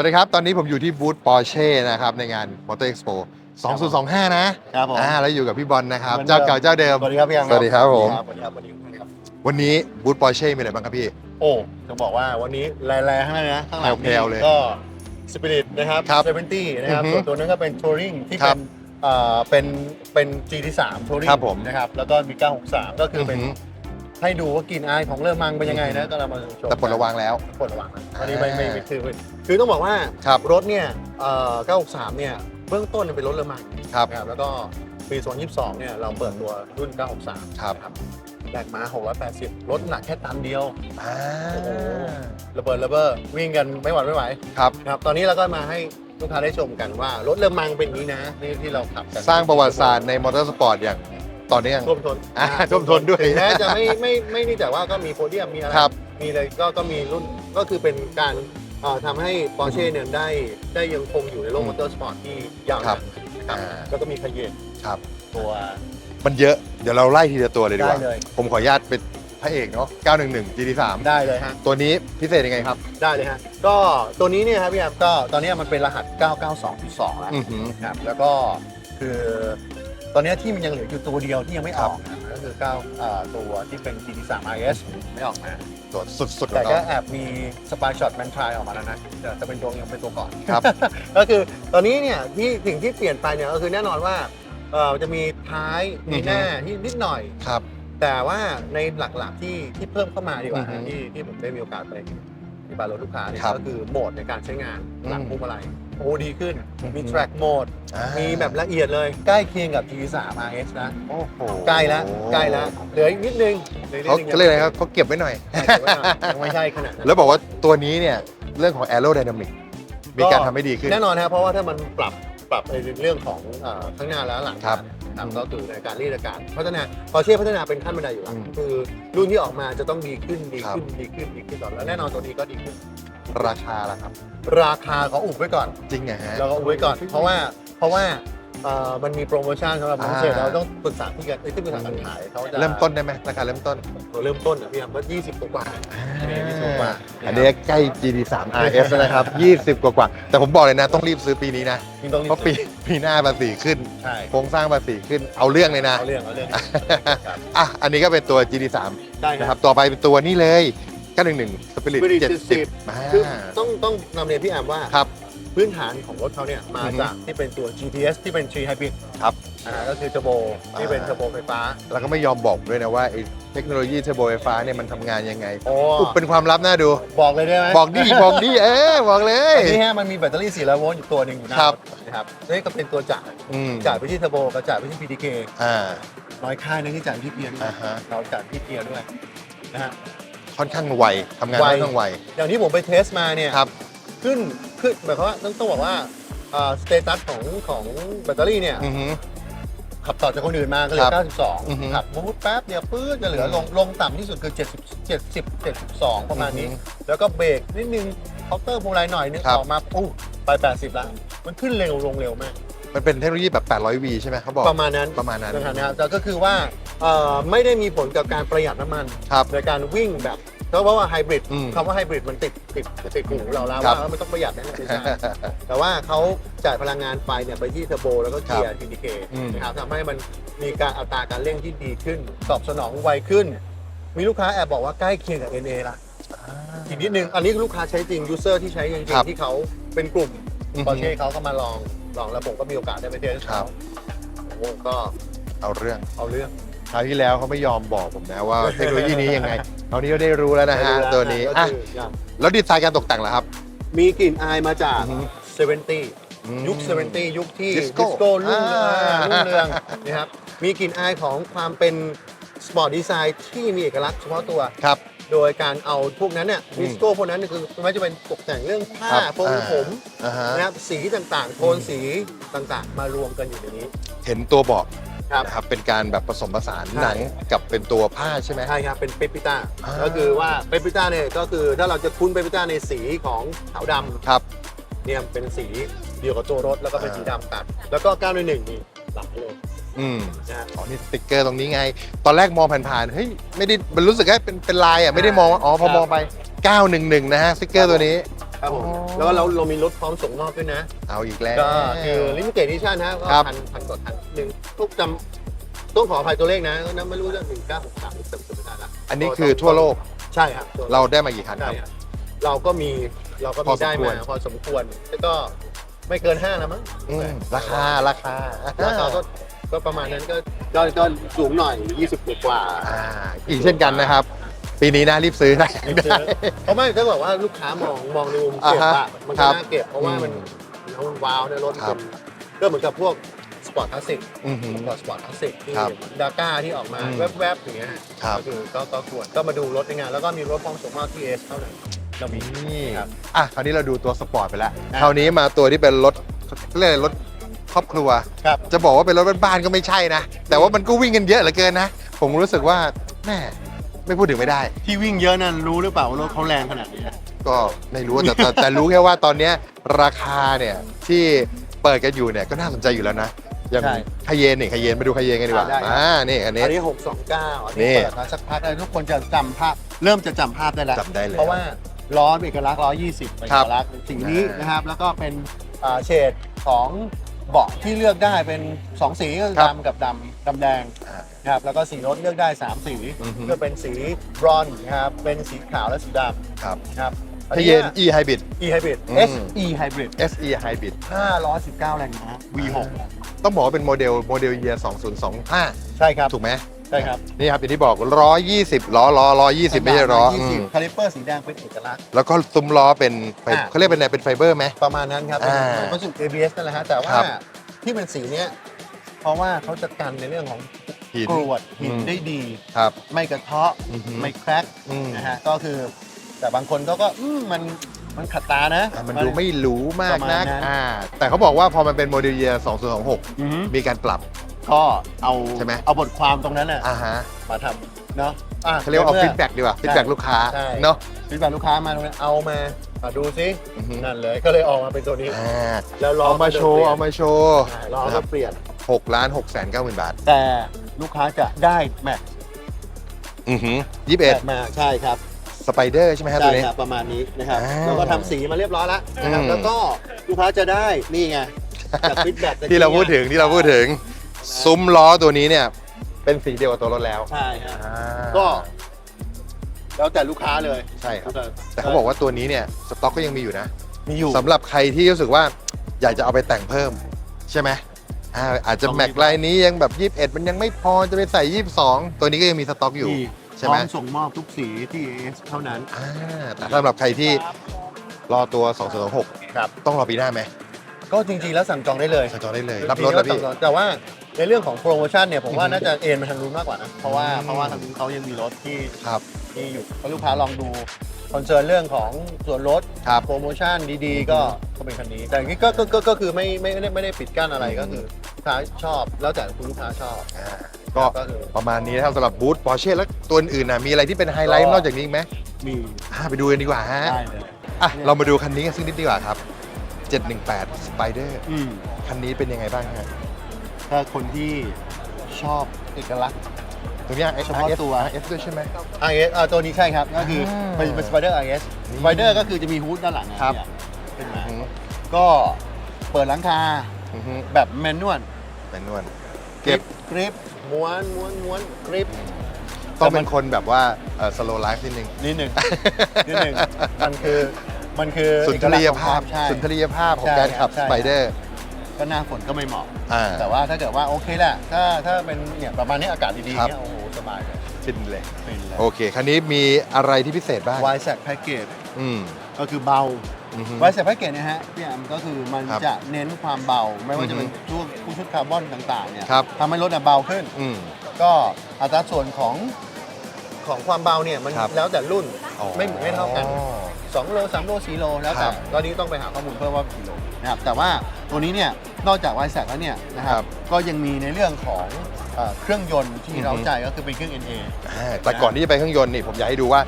วัสดีครับ ตอนนี้ผมอยู่ที่บูธ Porsche นะครับ ในงาน Motor Expo 2025 นะครับผม อ่าแล้วอยู่กับพี่บอลนะครับ เหมือนเดิม เจ้าเก่าเจ้าเดิม สวัสดีครับพี่อังสวัสดีครับผม สวัสดีครับสวัสดีครับวันนี้บูธ Porsche มีอะไรบ้างครับพี่ โอ้จะบอกว่าวันนี้แรงๆทั้งนั้นเลยนะข้างหลังแพรวๆเลยก็สปิริตนะครับครับ70นะครับอือฮึส่วนตัวนั้นก็เป็นทัวริงที่ครัเป็บนเอ่อเป็นเป็น GT3 ทัวริงครับผมนะครับแล้วก็มี 963 ก็คือเป็นอหือ ให้ดูว่ากลิ่นอายของเรือมังเป็นยังไงนะก็เรามาชมแต่ปลดระวังแล้ว ปลดระวังนะอันนี้อ่าไม่ไม่ไม่คือคือต้องบอกว่าครับรถเนี่ยเอ่อ963 เนี่ยเบื้องต้นเป็นรถเรือมังครับ นะครับแล้วก็ปี 2022 เนี่ยเราเปิดตัวรุ่น 963 ครับ นะแบกมา680 รถหนักแค่ตันเดียว อ่าโอ้โห ระเบิดระเบ้อวิ่งกันไม่หวั่นไม่ไหวครับ นะครับตอนนี้เราก็มาให้ลูกค้าได้ชมกันว่ารถเรือมังเป็นอย่างนี้นะนี่ที่เราขับกัน สร้างประวัติศาสตร์ในมอเตอร์สปอร์ตอย่าง ต่อเนื่องท่วมทนอ่าท่วมทนด้วย ถึงแม้จะไม่ไม่ไม่นี่แต่ว่าก็มีโพเดียมมีอะไรครับมีอะไรก็ก็มีรุ่นก็คือเป็นการเอ่อทำให้ปอร์เช่เนี่ยได้ได้ยังคงอยู่ในโลกอืมมอเตอร์สปอร์ตที่ยาวครันาบนนะครับอ่า แล้วก็มีคาเยนครับ ตัวมันเยอะเดี๋ยวเราไล่ทีละตัวเลยดีกว่าได้เลยผมขออนุญาตเป็นพระเอกเนาะ911 GT3 ได้เลยฮะ ตัวนี้พิเศษยังไงครับ ได้เลยฮะ ก็ตัวนี้เนี่ยครับพี่แอมก็ตอนนี้มันเป็นรหัส 992.2 แล้วอือหือครับ แล้วก็คือ ตอนนี้ที่มันยังเหลืออยู่ตัวเดียวที่ยังไม่ออกนะก็คือ9เอ่อตัวที่เป็น GT3 IS ไม่ออกมาตัวสุดๆขแต่องก็เรา แอบมีสปายช็อตแมนทรายออกมาแล้วนะแต่จะเป็นตัวยังเป็นตัวก่อน ครับ ก็คือตอนนี้เนี่ยที่สิ่งที่เปลี่ยนไปเนี่ยก็คือแน่นอนว่าเอ่อจะมีท้ายมีหน้าที่นิดหน่อย ครับ แต่ว่าในหลักๆที่ที่เพิ่มเข้ามาดีกว่าอือฮึฮะที่ที่ผมได้มีโอกาสไปที่บาร์รถลูกค้าเนี่ยครับก็คือโหมดในการใช้งานหลังอืม พวงมาลัย โอ้ดีขึ้นอือฮึมี track mode อ่ามีแบบละเอียดเลย ใกล้เคียงกับ G3 RS นะ โอ้โหใกล้แล้วใกล้แล้วเหลืออีกนิดนึงหลืออีเขานิดนึงเขาเรียกอะไรครับเขาเก็บไว้หน่อยใช่แต่ว่ายังไม่ใช่ขนาดนั้น แล้วบอกว่าตัวนี้เนี่ย เรื่องของ aerodynamic มีการทำให้ดีขึ้น แน่นอนนะครับเพราะว่าถ้ามันปรับปรับในเรื่องของเอ่อข้างหน้าและหลังครับนะครับก็คือในการรีดอากาศพัฒนาพอเช่พัฒนาเป็นขั้นบันไดอยู่แล้วอืมคือรุ่นที่ออกมาจะต้องดีขึ้นดีครับขึ้นดีขึ้นดีขึ้นต่อแล้วแน่นอนตัวนี้ก็ดีขึ้น ราคาล่ะครับ ราคาเขาอุบไว้ก่อน จริงเหรอฮะ เราก็อุบไว้ก่อน เพราะว่าเพราะว่าเอ่อมันมีโปรโมชั่นสำหรับอ่าพิเศษเราต้องปรึกษาที่กันเอ้ยที่ปรึกษาการขายเขาจะเริ่มต้นได้ไหมราคาเริ่มต้นตัวเริ่มต้นอะพี่ครับก็20กว่าๆอันนี้20กว่า อันนี้ใกล้ GT3 RS แล้วนะครับ 20 กว่ากว่าๆแต่ผมบอกเลยนะ ต้องรีบซื้อปีนี้นะ จริงต้องเพราะปีปีหน้าภาษีขึ้น ใช่โครงสร้างภาษีขึ้นเอาเรื่องเลยนะ เอาเรื่องเอาเรื่องครับอะ อันนี้ก็เป็นตัว GT3 ได้นะคครัรับบ ต่อไปเป็นตัวนี้เลย 911 Spirit Spirit 70คืออ่าต้องต้องนำเรียนพี่แอมว่า ครับ พื้นฐานของรถเขาเนี่ยมาอือฮึจากที่เป็นตัว GTS ที่เป็น G Hybrid ครับ อ่าก็คือเทอร์โบที่เป็นอ่าเทอร์โบไฟฟ้า แล้วก็ไม่ยอมบอกด้วยนะว่าไอ้เทคโนโลยีเทอร์โบไฟฟ้าเนี่ยมันทำงานยังไงโอ้ อุ๊ยเป็นความลับน่าดู บอกเลยได้ไหมบอกดิบอกดิเออบอกเลย อันนี้ฮะมันมีแบตเตอรี่400โวลต์อยู่ตัวหนึ่งอยู่หน้าครับถนะครับนี่ก็เป็นตัวจ่ายอืมจ่ายไปที่เทอร์โบกับจ่ายไปที่ PDK อ่า น้อยค่ายนะที่จ่ายที่เกียร์ด้วยอ่าฮะ เราจ่ายที่เกียร์ด้วยนะฮะ ค่อนข้างไวทำงานไว ค่อนข้างไว อย่างที่ผมไปเทสมาเนี่ยครับ ขึ้นขึ้นหมายความว่าต้องต้องบอกว่าสเตตัสของของแบตเตอรี่เนี่ย อือฮึ ขับต่อจากคนอื่นมาก็เหลืครัอบอือฮึ92ขับมูดแป๊บเดียวปื๊ดจะเหลือลงลงต่ำที่สุดคือ 70 70 72 ประมาณนี้ อือฮึแล้วก็เบรกนิดนึงเคาน์เตอร์พวงมาลัยหน่อยนึงครับ ออกมาปุ๊บไป 80แล้วมันขึ้นเร็วลงเร็วมาก มันเป็นเทคโนโลยีแบบ 800V ใช่ไหมเขาบอกประมาณนั้นประมาณนั้น นะครับแต่ก็คือว่า เอ่อไม่ได้มีผลกับการประหยัดน้ำมัน ครับ ในการวิ่งแบบเพราะว่าไฮบริดอืมคำว่าไฮบริดมันติดติดติดหูเราแล้วครับ ว่ามันต้องประหยัดนะไม่ใช่แต่ว่าเขาจ่ายพลังงานไฟเนี่ยไปที่เทอร์โบแล้วก็เกียร์ TDK อืม นะครับทำให้มันมีการอัตราการเร่งที่ดีขึ้น ตอบสนองไวขึ้น มีลูกค้าแอบบอกว่าใกล้เคียงกับ NA ละอีกนิดนึง อันนี้ลูกค้าใช้จริงยูเซอร์ที่ใช้จริงครับๆที่เขาเป็นกลุ่มอือฮึ ปอร์เช่เขาก็มาลองลองแล้วผมก็มีโอกาสได้ไปเทสครัเขาบโอ้โหก็เอาเรื่องเอาเรื่อง คราวที่แล้วเขาไม่ยอมบอกผมนะว่าเทคโนโลยีนี้ยังไงคราวนี้ก็ได้รู้แล้วนะฮะได้รู้แล้ตัวนี้ก็อะคืออย่างแล้วดีไซน์การตกแต่งล่ะครับ มีกลิ่นอายมาจากอือฮึ70ยุค70ยุคที่ดิดิสสโก้โก้รุ่งเรืองอ่ารุ่งเรืองนะครับมีกลิ่นอายของความเป็นสปอร์ตดีไซน์ที่มีเอกลักษณ์เฉพาะตัวครับโดยการเอาพวกนั้นเนี่ยอืมดิสโก้พวกนั้นเนี่ยคือไม่ว่าจะเป็นตกแต่งเรื่องผ้าครับโปรงอ่าผมอ่าฮะนะครับสีต่างๆ โทนสีต่างๆ มารวมกันอยู่ในนี้ เห็นตัวเบอก ครับ นะครับเป็นการแบบผสมผสานใช่ หนังกับเป็นตัวผ้าใช่ไหม ใช่ครับ เป็นเปปปิต้า อ่า ก็คือว่าเปปปิต้าเนี่ยก็คือถ้าเราจะคุ้นเปปปิต้าในสีของขาวดครับำเนี่ยเป็นสีเดียวกับตัวรถแล้วก็เป็นอ่า สีดำตัด แล้วก็9ใน1นี่หลังเลยอืมนะฮะ อ๋อนี่สติกเกอร์ตรงนี้ไง ตอนแรกมองผ่านๆเฮ้ยไม่ได้มันรู้สึกแค่เป็นเป็นลายอะไม่ได้มองว่าอ๋อพอครับมองไป 911 นะฮะสติกเกอร์ตัวนี้ ครับผมอ๋อแล้วก็เราเรามีรถพร้อมส่งมอบด้วยนะ เอาอีกแล้ว ก็คือลิมิเต็ดดิชั่นฮะก็ครับ พันพันกว่าคันหนึ่งทุกจำต้องขออภัยตัวเลขนะนั้นไม่รู้เรื่องหนึ่งเก้าหกสามจำไม่ได้ละอันนี้คือทั่วโลกใช่ครับทั่วโลก เราได้มากี่คันคใช่รับ ครับเราก็มีเราก็พอมีสมได้ควมารพอสมควรแล้วก็ไม่เกินห้านะมั้งอืมราคาราคาราคาก็ก็ประมาณนั้นก็ก็ก็สูงหน่อย 20กว่าอ่าอีกเช่นกันนะครับ ปีนี้นะรีบซื้อนะไม่ซื้อเพราะไม่ถ้าบอกว่าลูกค้ามองมองในมุมเก็บอ่าอะฮะมันคก็รับน่าเก็บเพราะว่ามันอืมมันว้าวในรถครัมับนก็เหมือนกับพวกสปอร์ตคลาสสิกอือหือสปอร์ตคลาสสิกที่ครับดาก้าที่ออกมาอืมแวบๆอย่างเงี้ยครับก็คือก็ก็ควรก็มาดูรถในงาน แล้วก็มีรถพร้อมส่งมอบที่เอสเท่านั้นเรามีนี่ครับอะคราวนี้เราดูตัวสปอร์ตไปแล้วอะคราวนี้มาตัวที่เป็นรถเรียกอะไรรถครอบครัวครับจะบอกว่าเป็นรถบ้านๆก็ไม่ใช่นะ แต่ว่ามันก็วิ่งกันเยอะเหลือเกินนะ ผมรู้สึกว่าแม่ ไม่พูดถึงไม่ได้ ที่วิ่งเยอะนั่นรู้หรือเปล่าว่ารถเขาแรงขนาดนี้ก็ไม่รู้แต่แต่แต่รู้แค่ว่าตอนเนี้ยราคาเนี่ยที่เปิดกันอยู่เนี่ยก็น่าสนใจอยู่แล้วนะอย่างใช่ คาเยนนี่คาเยนมาดูคาเยนกันดีกว่าอ่าได้ครับอ่านี่อันนี้ อันนี้ 629อันนี่นี้เปิดมาสักพักแล้วทุกคนจะจำภาพ เริ่มจะจำภาพได้แล้ว จำได้เลย เพราะว่าล้อเป็นเอกลักษณ์ล้อ20เป็นคเอรับกลักษณ์สีนี้อ่านนะครับ แล้วก็เป็นอ่าเฉดของเบาะที่เลือกได้เป็น 2 สีก็คือครับดำกับดำดำแดง อ่านะ ครับแล้วก็สีรถเลือกได้ 3 สีอือฮึ ก็เป็นสีบรอนซ์นะครับเป็นสีขาวและสีดครับำนะครับคาเยน E Hybrid E Hybrid อืม S E Hybrid SE Hybrid 519 แรงม้า V6 ต้องบอกว่าเป็นโมเดลโมเดลเยีย2025 ใช่ครับ ถูกไหมใช่ครับ นี่ครับอย่างที่บอก 120 ล้อล้อ120 ไม่ใช่ล้ออืม20คาลิปเปอร์สีแดงเป็นเอกลักษณ์ แล้วก็ซุ้มล้อเป็นไฟอ่า เขาเรียกเป็นอะไรเป็นไฟเบอร์ไหม ประมาณนั้นครับอ่าเป็นวัสดุ ABS นั่นแหละฮะแต่ว่าครับ ที่เป็นสีเนี้ยเพราะว่าเขาจะกันในเรื่องของ หินกรวดหินอืมได้ดี ครับ ไม่กระเทาะอือหือไม่แครกอืม นะฮะก็คือ แต่บางคนเขาก็อืมมันมันขัดตานะ อะมันดูไม่หรูมากประมาณนักนั้น อ่า แต่เขาบอกว่าพอมันเป็นโมเดลเยียอือหือ2026มีการปรับ ก็เอาใช่ไหม เอาบทความตรงนั้นน่ะอ่าฮะมาทำเนาะอะเขาเรียกว่าเอาฟีดแบ็กดีกว่าฟีดแบ็กลูกค้าใช่ เนาะฟีดแบ็ลูกค้ามาตรงนั้นเอามาอะดูซิอือหือนั่นเลยก็เลยออกมาเป็นตัวนี้ อ่าแล้วล้อเอามาโชว์ เอามาโชว์ ใช่ล้อนะคก็รับเปลี่ยน 6ล้าน6แสน9หมื่นบาท แต่ลูกค้าจะได้แม็กอือหือยี่สิบเอ็ดแม็กมาใช่ครับสไปเดอร์ใช่ไหมฮะตัวใช่นี้ ครับประมาณนี้นะครับอ่าเราก็ทำสีมาเรียบร้อยแล้วนะครับอืม แล้วก็ลูกค้าจะได้นี่ไงจากฟีดแบ็กที่เราพูดถึงที่เราพูดถึง ซุ้มล้อตัวนี้เนี่ย เป็นสีเดียวกับตัวรถแล้วใช่ครับอ่าก็ แล้วแต่ลูกค้าเลยใช่ครับ แต่เขาบอกว่าตัวนี้เนี่ยสต็อกก็ยังมีอยู่นะมีอยู่ สำหรับใครที่รู้สึกว่าอยากจะเอาไปแต่งเพิ่ม ใช่ไหม อ่าอาจจะต้องรีบแม็กไลน์นี้ยังแบบ 21 มันยังไม่พอจะไปใส่ 22 ตัวนี้ก็ยังมีสต็อกอยู่มีใช่ไหมพร้อส่งมอบทุกสีที่ AS เท่านั้น อ่าแต่สำหรับใครที่รอตัว2026ครับ ต้องรอปีหน้าไหมก็จริงๆแล้วสั่งจองได้เลยสั่งจองได้เลย รับรถแล้วพี่ จงๆสั่งจองแต่ว่าในเรื่องของโปรโมชั่นเนี่ยผมว่าอือฮึน่าจะเอ็นมาทางนู้นมากกว่านะเพราะว่าอืม เพราะว่าทางนู้นเขายังมีรถที่ครับ ที่อยู่ให้ลูกค้าลองดู คอนเซิร์นเรื่องของส่วนลดครับโปรโมชั่นดีๆ ก็ก็เป็นคันนี้ แต่อย่างนี้ก็ก็ก็ก็คือไม่ไม่ไม่ได้ไม่ได้ปิดกั้นอะไรก็คือลูกค้าชอบแล้วแต่คุณลูกค้าชอบอ่าก็ก็คือ ประมาณนี้นะครับสำหรบบูธปอร์เช่แล้วตัวอื่นๆนะมีอะไรที่เป็นไฮไลท์ก็นอกจากนี้อีกไหมมีอ่าไปดูกันดีกว่าฮะได้เลยอะเรามาดูคันนี้กันสักนิดดีกว่าครับ 718 Spider อืมคันนี้เป็นยังไงบ้างฮะ ถ้าคนที่ชอบเอกลักษณ์ ตัวเนี้ย เฉพาะ RS ตัว RS ด้วยใช่ไหม RS อ่าตัวนี้ใช่ครับ ก็คืออาเป็นเป็น Spider RS นี่ Spider ก็คือจะมีฮูดด้านหลังนะครับขึ้นมาอือหือก็เปิดหลังคาอือหือแบบแมนนวลเป็นนวลเก็บกริปม้วนม้วนม้วนกริป ต้องเป็นคนแบบว่าเอ่อ slow life นิดนึง นิดหนึ่ง นิดหนึ่งมันคือมันคือสุนทรียภาพ เอกลักษณ์ของควมใช่ สุนทรียภาพของใช่การขับใช่ Spider ก็หน้าฝนก็ไม่เหมาะ อ่าแต่ว่าถ้าเกิดว่าโอเคแหละ ถ้าถ้าเป็นเนี่ยประมาณนี้อากาศดีๆครับ เนี่ยโอ้โหส บายเลยฟินเลยเป็นเลยโอเคคันนี้มีอะไรที่พิเศษบ้างวายแซกแพ็กเกจอืมก็คือเบาอือหือวายแซกแพ็กเกจเนี่ยฮะพี่แอมก็คือมันครับจะเน้นความเบา ไม่ว่าจะเป็นอือฮึช่วงผู้ชุดคาร์บอนต่างๆเนี่ยครับ ทำให้รถเนี่ยเบาขึ้น อืม ก็อัตราส่วนของของความเบาเนี่ยมันครับ แล้วแต่รุ่นอ๋อ ไม่ไม่เท่ากัน 2 โล 3 โล 4 โล แล้วครัแต่บตอนนี้ต้องไปหาข้อมูลเพิ่มว่ากี่โลนะครับแต่ว่าตัวนี้เนี่ยนอกจากไวแซกแล้วเนี่ยนะคครัรับบก็ยังมีในเรื่องของเอ่อเครื่องยนต์ที่อือฮึเราใจก็คือเป็นเครื่อง NA อ่าแต่ก่อนที่จะไปเครื่องยนต์นี่ผมอยากให้ดูว่า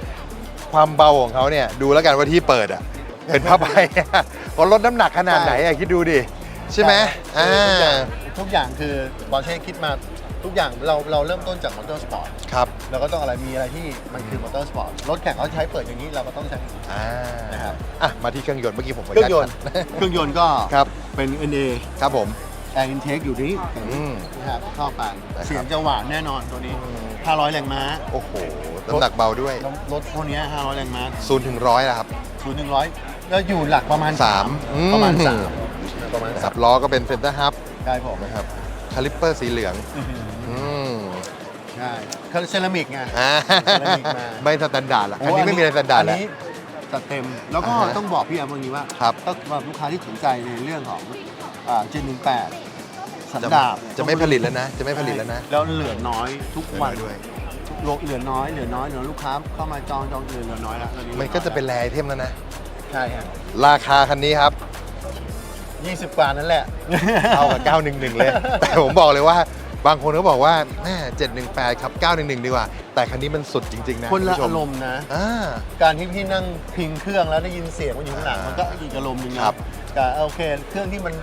ความเบาของเขาเนี่ยดูแล้วกันว่าที่เปิดอะเป็นผ้าใบเขาลดน้ำหนักขนาดไหนอะคิดดูดิ ใช่ไหมอ่าทุกอย่างทุกอย่างคือบอลเช่คิดมาทุกอย่างเราเราเริ่มต้นจากมอเตอร์สปอร์ตครับเราก็ต้องอะไรมีอะไรที่มันคือมอเตอร์สปอร์ตรถแข่งเขาใช้เปิดอย่างนี้เราก็ต้องใช้อย่างนี้ อ่านะครับ อะมาที่เครื่องยนต์เมื่อกี้ผมขอเคอรื่นุองญายตนต์ เครื่องยนต์ก็ครับเป็น NA ครับผม Air Intake อยู่ที่อืม นะครับเข้าไปนะครับ เสียงจะหวานแน่นอนตัวนี้ 500 แรงม้าโอ้โหน้ำหนักเบาด้วยรถรถพวกเนี้ย500 แรงม้าศูนย์ถึงร้อยแล้วครับศูนย์ถึงร้อยแล้วอยู่หลักประมาณสามอืม ประมาณสามประมาณสัสาบมล้อก็เป็นเซนเตอร์ฮับใช่ผมนะครับคาลิปเปอร์สีเหลือง อื้อหืออืมใช่เขาเซรามิกไง อ่าเซรามิกมา ไม่สแตนดาร์ดละคันนี้ไม่มีอะไรสแตนดาร์ดอัแล้วนี้จัดเต็ม แล้วก็อ่าฮะต้องบอกพี่แอมว่างี้ว่าครับถ้าสำหรับลูกค้าที่สนใจในเรื่องของ เจนหนึ่งแปดสันจะดาบจะไม่ผลิตแล้วนะ จะไม่ผลิตแล้วนะ แล้วเหลือน้อยทุกวันเหลือน้อยด้วยโลเหลือน้อยเหลือน้อยเหลือลูกค้าเข้ามาจองจองเหลือเหลือน้อยแล้วตอนนี้มันก็จะเป็นแรไอเทมแล้วนะ ใช่ใช่ฮะราคาคันนี้ครับยี่สิบกว่านั่นแหละเท่ากับ 911 เลย แต่ผมบอกเลยว่าบางคนก็บอกว่าแม่718 ครับ 911 ดีกว่า แต่คันนี้มันสุดจริง ๆ นะคนละณผู้ชอารมณ์นะ อ่า การที่พี่นั่งพิงเครื่องแล้วได้ยินเสียงมันอยู่ข้างหลังมันก็อีกอารมณ์หนึงนะครับ แต่โอเค เครื่องที่มัน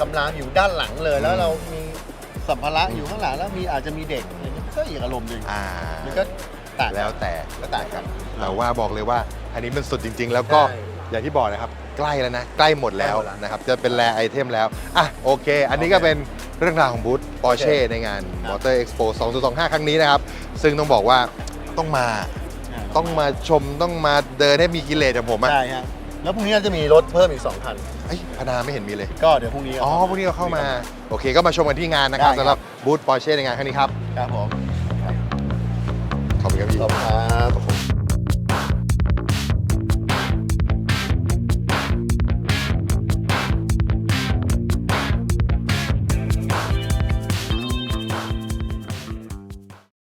กำลังอยู่ด้านหลังเลย แล้วเรามีสัมภาระอยู่ข้างหลังแล้วมีอาจจะมีเด็กอะไรเงี้ยก็อีกอารมณ์หนึ่งอ่ามันก็ต่างกัน แล้วแต่ก็ต่างกันแต่ว่าบอกเลยว่าอันนี้มันสุดจริง ๆ แล้วก็ใช่อย่างที่บอกนะครับ ใกล้แล้วนะ ใกล้หมดแล้วใกล้หมดแล้วนะครับ จะเป็นแรไอเทมแล้ว อะ โอเค อันนี้ก็เป็นเรื่องราวของบูธปอร์เช่ในงาน ครับ Motor Expo 2025 ครั้งนี้นะครับ ซึ่งต้องบอกว่าต้องมา ต้องมาชมต้องมาเดินให้มีกิเลสจากผมอะใช่ฮะ แล้วพรุ่งนี้เราจะมีรถเพิ่มอีก2คันเอ้ยพนาไม่เห็นมีเลย ก็เดี๋ยวพรุ่งนี้ อ๋อพวกนี้เราเข้ามา โอเค ก็มาชมกันที่งานนะครับได้ครับ สำหรับบูธปอร์เช่ในงานครั้งนี้ครับ ครับผม ขอบคุณครับพี่ ขอบคุณครับ โอ้โห